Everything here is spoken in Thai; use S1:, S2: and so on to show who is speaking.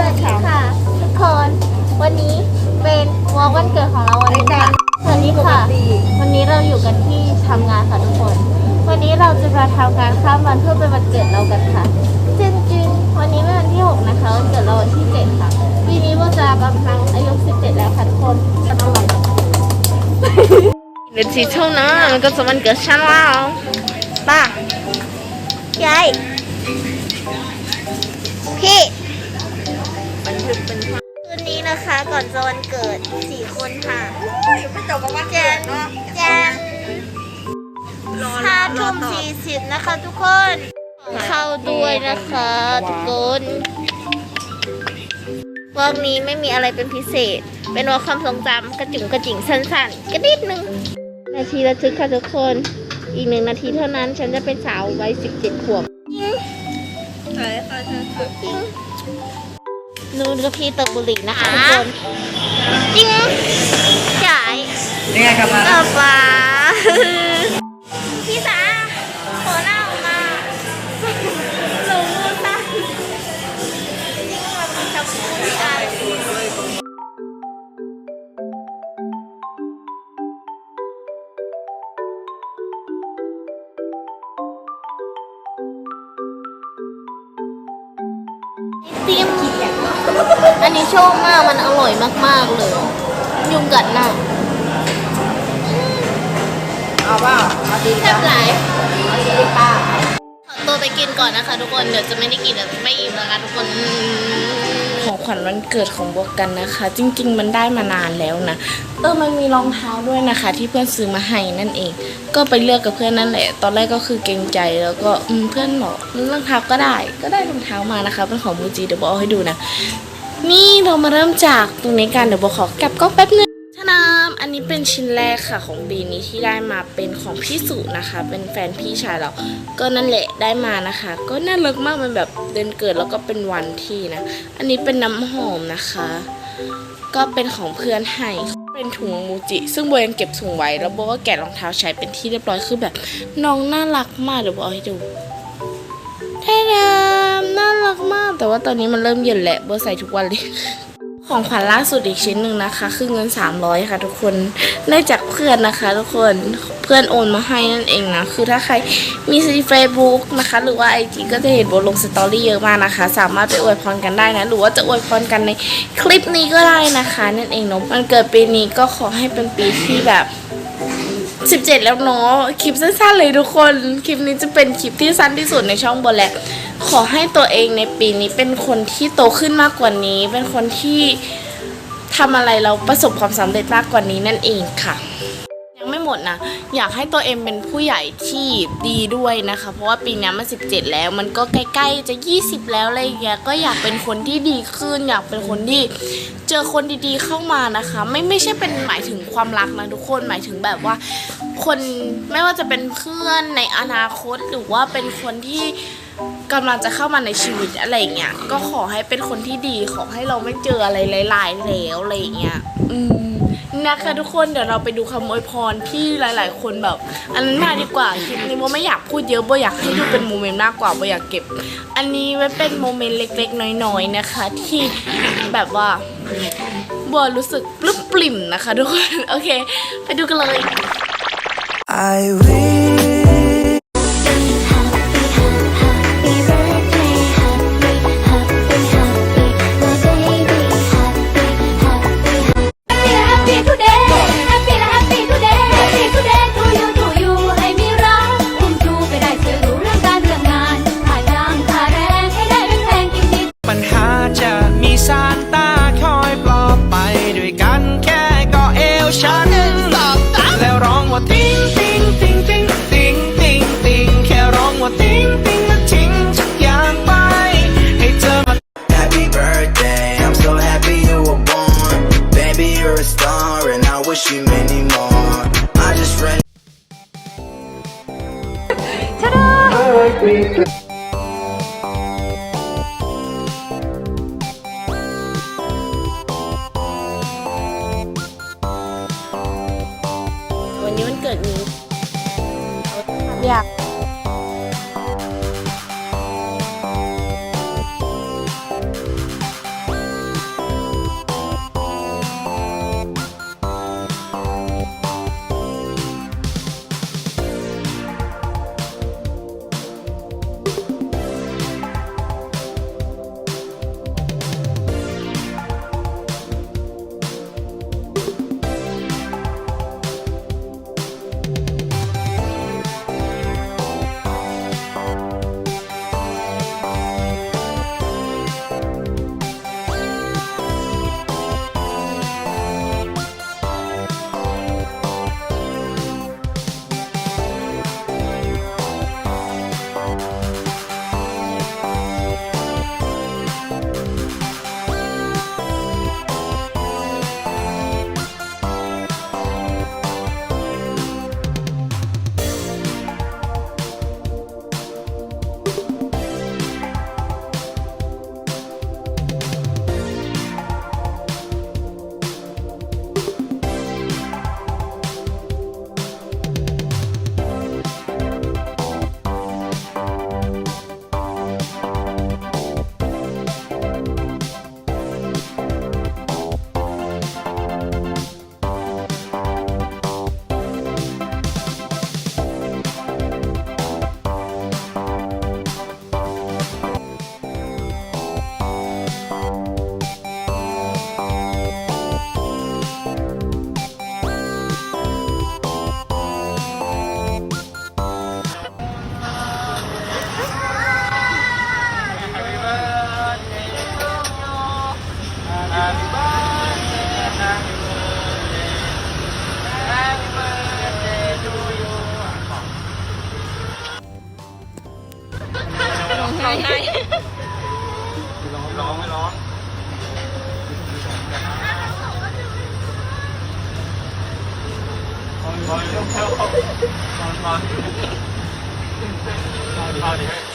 S1: วัสดีค่ะทุกคนวันนี้เป็นวอล์กวันเกิดของเราวันนี้ค่ะสวัสดีค่ะ วันนี้เราอยู่กันที่ทำงานค่ะทุกคน วันนี้เราจะมาทำงานข้ามวันเพื่อเป็นวันเกิดเรากันค่ะจึนจึนวันนี้เป็นวันที่6นะคะวันเกิดเราวันที่7ค่ะปีนี้โมจะกำลังอายุ17แล้วค่ะทุกคนจะต้องรอ
S2: เดือนสี่เท่านั้นมันก็จะวันเกิดฉันแล้วป้ายา
S1: ย จะวันเกิด4คนค่ะ
S2: ไม่จบกับวัน
S1: แจ
S2: เกิ
S1: น
S2: ดเนาะ
S1: แจน
S2: รอ
S1: ห้าร
S2: อ
S1: ทุ่ม
S2: ต่อ
S1: สี่สิบนะคะทุกคน เข้าด้วยนะคะทุกคนวันนี้ไม่มีอะไรเป็นพิเศษ เป็นวันความทรงจำกระจุ๋มกระจิ๋งสั้นๆกระดิดนึง นาทีระทึกค่ะทุกคน อีกหนึ่งนาทีเท่านั้นฉันจะเป็นสาววัยสิบเจ็ดขวบ
S2: ใช่ค่ะใช่ค่ะ
S1: จริง นู่นก็พี่ตบบุหรี่นะคะทุกคนจริงจ่าย
S2: นี่ไงครับมา
S1: ป๊าป๊าพี่สาขอหน้าออกมาหลงมูตาจริงๆมันจะพูดที่อายติม อันนี้โชคมากมันอร่อยมากๆเลย ยุงกัดหน้า
S2: เอาเปล่าเอาดี
S1: แซ่บหลาย
S2: เอาดีป้า
S1: ขอตัว ไปกินก่อนนะคะทุกคน เดี๋ยวจะไม่ได้กินเดี๋ยวไม่อิ่มนะคะทุกคน
S2: ของขวัญวันเกิดของบวกกันนะคะ จริง ๆ มันได้มานานแล้วนะ เออมันมีรองเท้าด้วยนะคะ ที่เพื่อนซื้อมาให้นั่นเอง ก็ไปเลือกกับเพื่อนนั่นแหละ ตอนแรกก็คือเกรงใจแล้วก็อืมเพื่อนบอกรองเท้าก็ได้ ก็ได้รองเท้ามานะคะเป็นของมูจิเดี๋ยวบอกให้ดูนะ นี่เรามาเริ่มจากตรงนี้กันเดี๋ยวบอกขอกลับก็แป๊บนึง มอันนี้เป็นชิ้นแรกค่ะของปีนี้ที่ได้มาเป็นของพี่สุนะคะ เป็นแฟนพี่ชายเราก็นั่นแหละได้มานะคะ ก็น่ารักมากมันแบบเดือนเกิดแล้วก็เป็นวันที่นะ อันนี้เป็นน้ำหอมนะคะ ก็เป็นของเพื่อนให้เป็นถุงมูจิ ซึ่งโบยังเก็บถุงไว้แล้วโบก็แกะรองเท้าใช้เป็นที่เรียบร้อยคือแบบน้องน่ารักมากเดี๋ยวโบเอาให้ดูแท้ดามน่ารักมาก แต่ว่าตอนนี้มันเริ่มเย็นแหละโบใส่ทุกวันเลย ของขวัญล่าสุดอีกชิ้นหนึ่งนะคะ คือเงิน 300 ค่ะ ทุกคนได้จากเพื่อนนะคะ ทุกคนเพื่อนโอนมาให้นั่นเองนะ คือถ้าใครมีเฟซบุ๊กนะคะ หรือว่าไอจีก็จะเห็นบนลงสตอรี่เยอะมากนะคะ สามารถไปอวยพรกันได้นะ หรือว่าจะอวยพรกันในคลิปนี้ก็ได้นะคะ นั่นเองเนาะมันเกิดปีนี้ก็ขอให้เป็นปีที่แบบ 17 แล้วเนาะคลิปสั้นๆเลยทุกคน คลิปนี้จะเป็นคลิปที่สั้นที่สุดในช่องโบและขอให้ตัวเองในปีนี้เป็นคนที่โตขึ้นมากกว่านี้ เป็นคนที่ทำอะไรเราประสบความสำเร็จมากกว่านี้นั่นเองค่ะ ดนะ อยากให้ตัวเองเป็นผู้ใหญ่ที่ดีด้วยนะคะ เพราะว่าปีนี้มัน 17 แล้ว มันก็ใกล้ๆจะ 20 แล้วอะไรอย่างเงี้ยก็อยากเป็นคนที่ดีขึ้น อยากเป็นคนที่เจอคนดีๆเข้ามานะคะ ไม่ไม่ใช่เป็นหมายถึงความรักนะทุกคนหมายถึงแบบว่า คนไม่ว่าจะเป็นเพื่อนในอนาคตหรือว่าเป็นคนที่กำลังจะเข้ามาในชีวิตอะไรอย่างเงี้ยก็ขอให้เป็นคนที่ดีขอให้เราไม่เจออะไรร้ายๆแล้วอะไรอย่างเงี้ยอืม นะคะทุกคนเดี๋ยวเราไปดูคำอวยพรที่หลาย ๆ คนแบบ อันนั้นมาดีกว่าคลิปนี้โบไม่อยากพูดเยอะโบอยากให้ดูเป็นโมเมนต์มากกว่าโบอยากเก็บ อันนี้ไว้เป็นโมเมนต์เล็ก ๆ น้อย ๆ นะคะ ที่แบบว่าโบรู้สึกปลื้มปลิ่มนะคะทุกคน โอเค ไปดูกันเลย
S3: I
S4: will จ
S5: บอลบอลบอลบอลบอลบอล